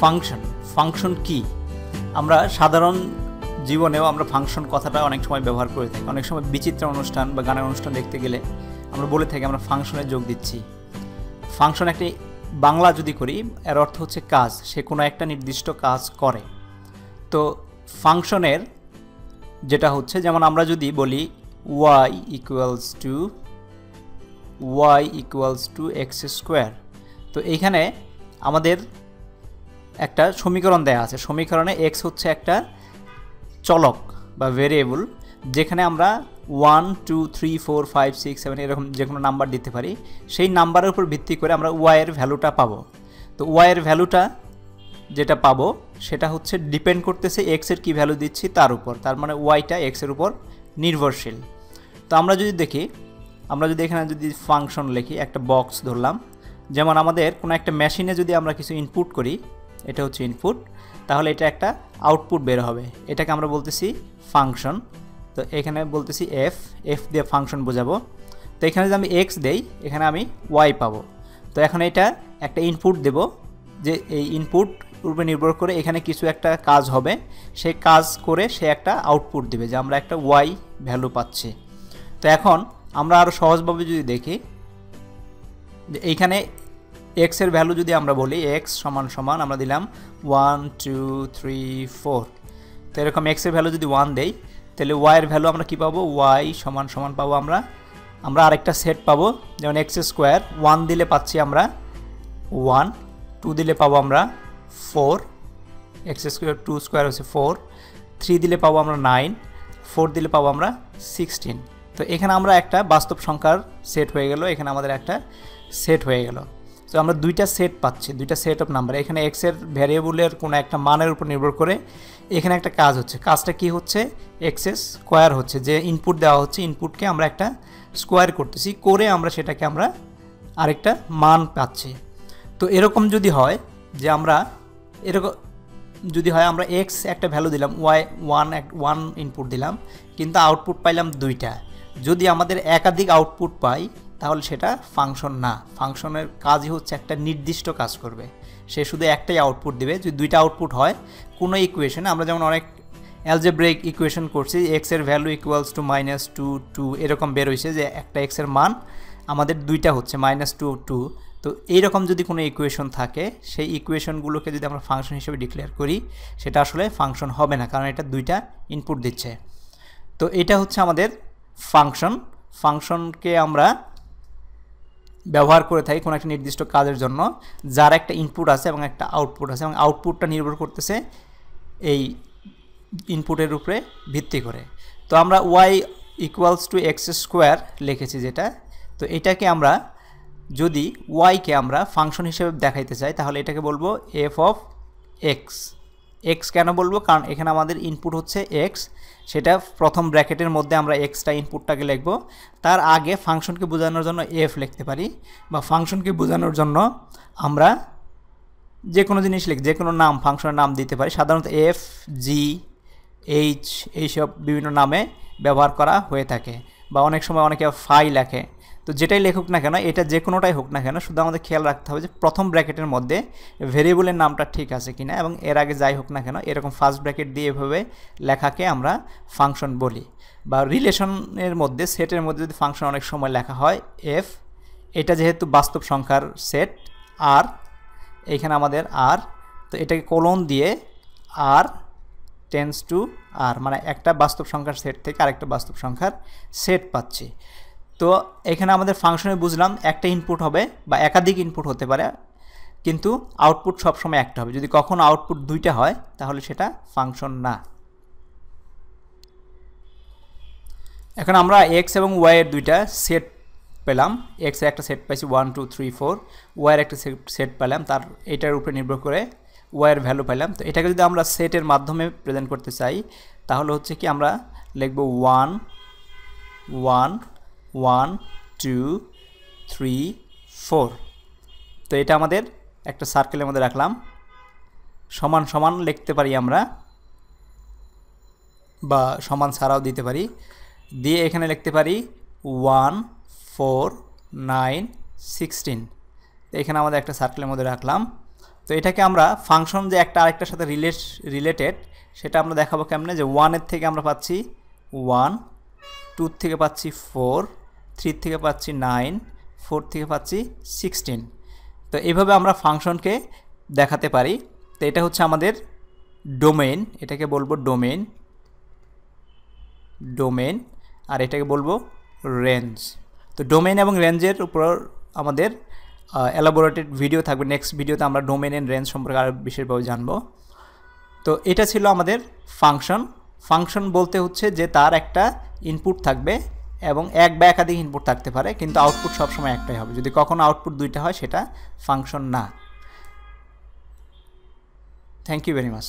Function function কি? আমরা সাধারণ জীবনেও আমরা ফাংশন কথাটা অনেক সময় ব্যবহার করে থাকি। অনেক সময় বিচিত্র অনুষ্ঠান বা গানের অনুষ্ঠান দেখতে গেলে আমরা বলে থাকি, আমরা ফাংশনে যোগ দিচ্ছি। ফাংশন একটি বাংলা যদি করি, এর অর্থ হচ্ছে কাজ। সে কোনো একটা নির্দিষ্ট কাজ করে। তো ফাংশনের যেটা হচ্ছে, যেমন আমরা যদি বলি Y equals to Y equals to X square তো এইখানে আমাদের একটা সমীকরণ দেয়া আছে। সমীকরণে এক্স হচ্ছে একটা চলক বা ভেরিয়েবল যেখানে আমরা one two three four five six seven এরকম যে কোনো নাম্বার দিতে পারি। সেই নাম্বারের উপর ভিত্তি করে আমরা ওয়াইয়ের ভ্যালুটা পাবো। তো ওয়াইয়ের ভ্যালুটা যেটা পাবো, সেটা হচ্ছে ডিপেন্ড করতেছে এক্সের কী ভ্যালু দিচ্ছি তার উপর। তার মানে ওয়াইটা এক্সের উপর নির্ভরশীল। তো আমরা যদি দেখি, আমরা যদি এখানে যদি ফাংশন লিখি, একটা বক্স ধরলাম, যেমন আমাদের কোনো একটা মেশিনে যদি আমরা কিছু ইনপুট করি এটা হচ্ছে ইনপুট তাহলে এটা একটা আউটপুট বের হবে। এটাকে আমরা বলতেছি ফাংশন তো এখানে বলতেছি এফ এফ দিয়ে ফাংশন বোঝাবো। তো এখানে যদি আমি এক্স দেই, এখানে আমি ওয়াই পাবো। তো এখন এটা একটা ইনপুট দেব যে এই ইনপুট উপরে নির্ভর করে এখানে কিছু একটা কাজ হবে। সেই কাজ করে সে একটা আউটপুট দেবে যে আমরা একটা ওয়াই ভ্যালু পাচ্ছি। তো এখন আমরা আরও সহজভাবে যদি দেখি যে এইখানে এক্সের ভ্যালু যদি আমরা বলি এক্স সমান সমান আমরা দিলাম ওয়ান টু থ্রি ফোর তো এরকম এক্সের ভ্যালু যদি ওয়ান দেই, তাহলে ওয়াইয়ের ভ্যালু আমরা কি পাবো? ওয়াই সমান সমান পাবো আমরা। আমরা আরেকটা সেট পাবো, যেমন এক্স স্কোয়ার ওয়ান দিলে পাচ্ছি আমরা ওয়ান টু দিলে পাবো আমরা four X square two square হচ্ছে ফোর থ্রি দিলে পাবো আমরা নাইন ফোর দিলে পাবো আমরা সিক্সটিন তো এখানে আমরা একটা বাস্তব সংখ্যার সেট হয়ে গেল, এখানে আমাদের একটা সেট হয়ে গেল। তো আমরা দুইটা সেট পাচ্ছি, দুইটা সেট অফ নাম্বার এখানে এক্সের ভ্যারিয়েবলের কোনো একটা মানের উপর নির্ভর করে এখানে একটা কাজ হচ্ছে। কাজটা কি হচ্ছে? এক্সেস স্কোয়ার হচ্ছে, যে ইনপুট দেওয়া হচ্ছে ইনপুটকে আমরা একটা স্কোয়ার করতেছি, করে আমরা সেটাকে আমরা আরেকটা মান পাচ্ছি। তো এরকম যদি হয় যে আমরা এরকম যদি হয় আমরা এক্স একটা ভ্যালু দিলাম ওয়াই ওয়ান এক ওয়ান ইনপুট দিলাম, কিন্তু আউটপুট পাইলাম দুইটা। যদি আমাদের একাধিক আউটপুট পাই তাহলে সেটা ফাংশন না। ফাংশনের কাজই হচ্ছে একটা নির্দিষ্ট কাজ করবে। সে শুধু একটাই আউটপুট দেবে। যদি দুইটা আউটপুট হয়, কোনো ইকুয়েশন আমরা যেমন অনেক অ্যালজেব্রেক ইকুয়েশন করছি এক্সের value equals to minus two two এরকম বের হয়েছে যে একটা এক্সের মান আমাদের দুইটা হচ্ছে মাইনাস টু টু তো এইরকম যদি কোনো ইকুয়েশন থাকে, সেই ইকুয়েশনগুলোকে যদি আমরা ফাংশন হিসেবে ডিক্লেয়ার করি, সেটা আসলে ফাংশন হবে না, কারণ এটা দুইটা ইনপুট দিচ্ছে। তো এটা হচ্ছে আমাদের ফাংশন ফাংশনকে আমরা ব্যবহার করে থাকি কোনো একটা নির্দিষ্ট কাজের জন্য, যার একটা ইনপুট আছে এবং একটা আউটপুট আছে এবং আউটপুটটা নির্ভর করতেছে এই ইনপুটের উপরে ভিত্তি করে। তো আমরা Y equals to X square লিখেছি যেটা। তো এটাকে আমরা যদি ওয়াইকে আমরা ফাংশন হিসেবে দেখাইতে চাই, তাহলে এটাকে বলব এফ অফ এক্স এক্স কেন বলব? কারণ এখানে আমাদের ইনপুট হচ্ছে এক্স সেটা প্রথম ব্র্যাকেটের মধ্যে আমরা এক্সটা ইনপুটটাকে লিখব। তার আগে ফাংশনকে বোঝানোর জন্য এফ লিখতে পারি বা ফাংশনকে বোঝানোর জন্য আমরা যে কোনো জিনিস লিখ, যে কোনো নাম, ফাংশনের নাম দিতে পারি। সাধারণত এফ জি এইচ এইসব বিভিন্ন নামে ব্যবহার করা হয়ে থাকে। বা অনেক সময় অনেকে ফাই লেখে। তো যেটাই লেখুক না কেন, এটা যে কোনোটাই হোক না কেন, শুধু আমাদের খেয়াল রাখতে হবে যে প্রথম ব্র্যাকেটের মধ্যে ভেরিয়েবলের নামটা ঠিক আছে কিনা এবং এর আগে যাই হোক না কেন, এরকম ফার্স্ট ব্র্যাকেট দিয়ে এভাবে লেখাকে আমরা ফাংশন বলি। বা রিলেশনের মধ্যে সেটের মধ্যে যদি ফাংশন অনেক সময় লেখা হয় এফ এটা যেহেতু বাস্তব সংখ্যার সেট আর এইখানে আমাদের আর তো এটাকে কোলন দিয়ে আর টেন্স টু আর মানে একটা বাস্তব সংখ্যার সেট থেকে আরেকটা বাস্তব সংখ্যার সেট পাচ্ছি। তো এখানে আমাদের ফাংশনে বুঝলাম একটা ইনপুট হবে বা একাধিক ইনপুট হতে পারে, কিন্তু আউটপুট সবসময় একটা হবে। যদি কখনো আউটপুট দুইটা হয়, তাহলে সেটা ফাংশন না। এখন আমরা এক্স এবং ওয়াইয়ের দুইটা সেট পেলাম। এক্সের একটা সেট পাইছি ওয়ান টু থ্রি ফোর ওয়াইয়ের একটা সেট পেলাম। তার, এটার উপরে নির্ভর করে ওয়াইয়ের ভ্যালু পাইলাম। তো এটাকে যদি আমরা সেটের মাধ্যমে প্রেজেন্ট করতে চাই, তাহলে হচ্ছে কি আমরা লিখব one one one two three four তো এটা আমাদের একটা সার্কেলের মধ্যে রাখলাম। সমান সমান লিখতে পারি আমরা, বা সমান ছাড়াও দিতে পারি। দিয়ে এখানে লিখতে পারি ওয়ান ফোর নাইন সিক্সটিন এখানে আমাদের একটা সার্কেলের মধ্যে রাখলাম। তো এটাকে আমরা ফাংশন যে একটা আরেকটার সাথে রিলেট রিলেটেড সেটা আমরা দেখাবো কেমনে? যে ওয়ানের থেকে আমরা পাচ্ছি ওয়ান টুর থেকে পাচ্ছি ফোর থ্রির থেকে পাচ্ছি নাইন ফোর থেকে পাচ্ছি সিক্সটিন তো এইভাবে আমরা ফাংশনকে দেখাতে পারি। তো এটা হচ্ছে আমাদের ডোমেন এটাকে বলব ডোমেন ডোমেন আর এটাকে বলব রেঞ্জ তো ডোমেন এবং রেঞ্জের উপর আমাদের এলাবোরেটেড ভিডিও থাকবে। নেক্সট ভিডিওতে আমরা ডোমেন অ্যান্ড রেঞ্জ সম্পর্কে আরও বিশেষভাবে জানব। তো এটা ছিল আমাদের ফাংশন ফাংশন বলতে হচ্ছে যে তার একটা ইনপুট থাকবে এবং এক বা একাধিক ইনপুট থাকতে পারে, কিন্তু আউটপুট সবসময় একটাই হবে। যদি কখনো আউটপুট দুইটা হয়, সেটা ফাংশন না। Thank you very much